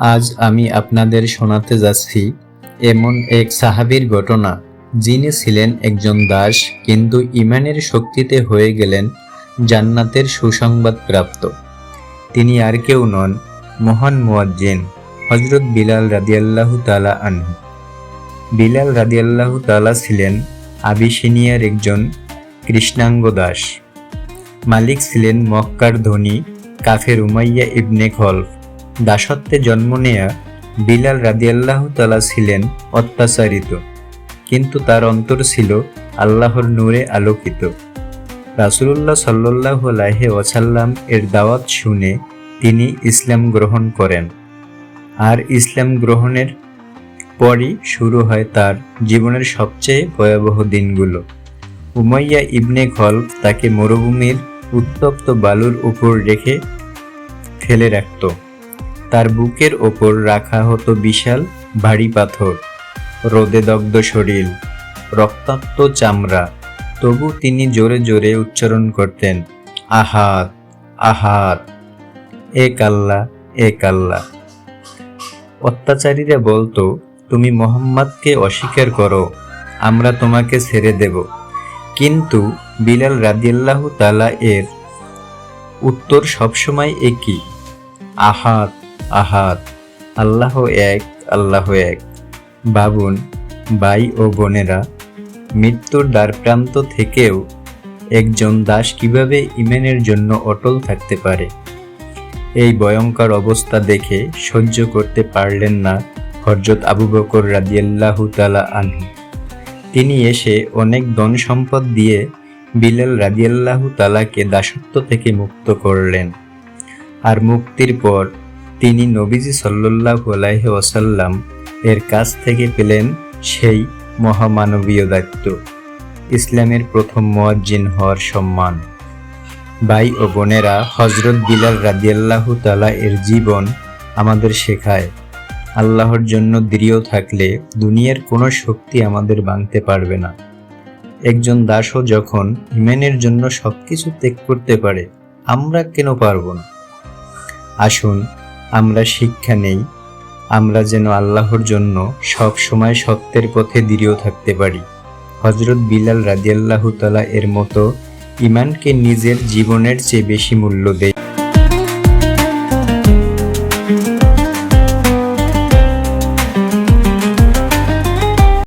আজ আমি আপনাদের শোনাতে যাচ্ছি এমন এক সাহাবীর ঘটনা। যিনি ছিলেন একজন দাস, কিন্তু ইমানের শক্তিতে হয়ে গেলেন জান্নাতের সুসংবাদ প্রাপ্ত। তিনি আর কেউ নন, মহান মুয়াজ্জিন হজরত বিলাল রাদিয়াল্লাহু তালা আনহু। বিলাল রাদিয়াল্লাহু তালা ছিলেন আবিসিনিয়ার একজন কৃষ্ণাঙ্গ দাস। মালিক ছিলেন মক্কার ধনী কাফের উমাইয়া ইবনে খলফ। দাসত্বে জন্ম নেয়া বিলাল রাদিয়াল্লাহু তালা ছিলেন অত্যাচারিত, কিন্তু তার অন্তর ছিল আল্লাহর নূরে আলোকিত। রাসূলুল্লাহ সাল্লাল্লাহু আলাইহি ওয়াসাল্লাম এর দাওয়াত শুনে তিনি ইসলাম গ্রহণ করেন। আর ইসলাম গ্রহণের পরই শুরু হয় তার জীবনের সবচেয়ে ভয়াবহ দিনগুলো। উমাইয়া ইবনে খলফ তাকে মরুভূমির উত্তপ্ত বালুর উপর রেখে ফেলে রাখত। তার বুকের ওপর রাখা হতো বিশাল, ভারী পাথর, রোদে দগ্ধ শরীর, রক্তাক্ত চামড়া। তবু তিনি জোরে জোরে উচ্চারণ করতেন আহাত আহাত এক আল্লাহ এক আল্লাহ অত্যাচারীরা বলতো, তুমি মোহাম্মদকে অস্বীকার করো, আমরা তোমাকে ছেড়ে দেব। কিন্তু বিলাল রাদিয়াল্লাহু তালা এর উত্তর সবসময় একই আহাত আহাত আল্লাহ এক আল্লাহ এক। বাবুন, ভাই ও বোনেরা, মৃত্যুর দ্বারপ্রান্ত থেকেও একজন দাস কীভাবে ইমেনের জন্য অটল থাকতে পারে? এই ভয়ঙ্কর অবস্থা দেখে সহ্য করতে পারলেন না হজরত আবু বকর রাদিয়াল্লাহু তালা আনহু। তিনি এসে অনেক ধন সম্পদ দিয়ে বিলাল রাদিয়াল্লাহু তালাকে দাসত্ব থেকে মুক্ত করলেন। আর মুক্তির পর তিনি নবীজি সাল্লাল্লাহু আলাইহি ওয়াসাল্লাম এর কাছ থেকে পেলেন সেই মহামানবীয় দায়িত্ব, ইসলামের প্রথম মুয়াজ্জিন হওয়ার সম্মান। ভাই ও বোনেরা হজরত বিলাল রাদিয়াল্লাহু তালা এর জীবন আমাদের শেখায়। আল্লাহর জন্য দৃঢ় থাকলে দুনিয়ার কোনো শক্তি আমাদের ভাঙতে পারবে না। একজন দাসও যখন ইমেনের জন্য সব কিছু ত্যাগ করতে পারে, আমরা কেন পারব না? আসুন আমরা শিক্ষা নেই, আমরা যেন আল্লাহর জন্য সব সময় সত্যের পথে দৃঢ় থাকতে পারি। হজরত বিলাল রাজিয়াল্লাহ তালা এর মতো ইমানকে নিজের জীবনের চেয়ে বেশি মূল্য দেয়।